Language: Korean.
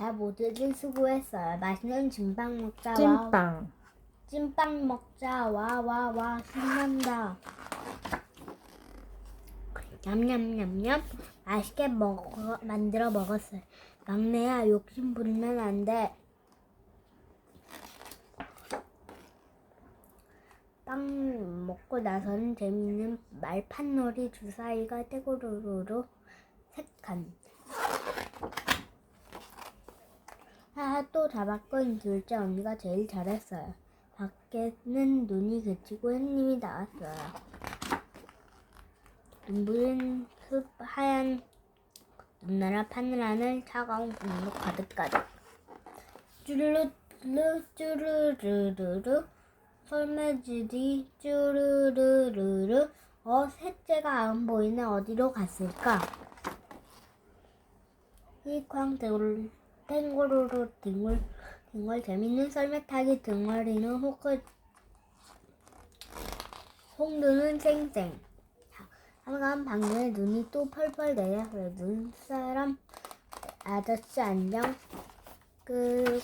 자, 모두들 수고했어요. 맛있는 찐빵 먹자. 와. 찐빵. 찐빵 먹자. 와, 와, 와. 신난다. 냠냠냠냠. 맛있게 먹어, 만들어 먹었어요. 막내야, 욕심 부리면 안 돼. 빵 먹고 나서는 재미있는 말판놀이 주사위가 세 칸. 아, 또 잡았건 둘째 언니가 제일 잘했어요. 밖에는 눈이 그치고 햇님이 나왔어요. 눈부신 숲 하얀 눈나라 파늘하늘 차가운 국물 가득 가득. 쭈르르 쭈르르르르 솔매질이 쭈르르르르 어 셋째가 안 보이네 어디로 갔을까? 휘쾅 댕글 탱고루루 딩글 딩글 재밌는 썰매 타기 등어리는 호크 홍두는 쌩쌩 한간 방에 눈이 또 펄펄 내렸어요 눈사람 아저씨 안녕. 끝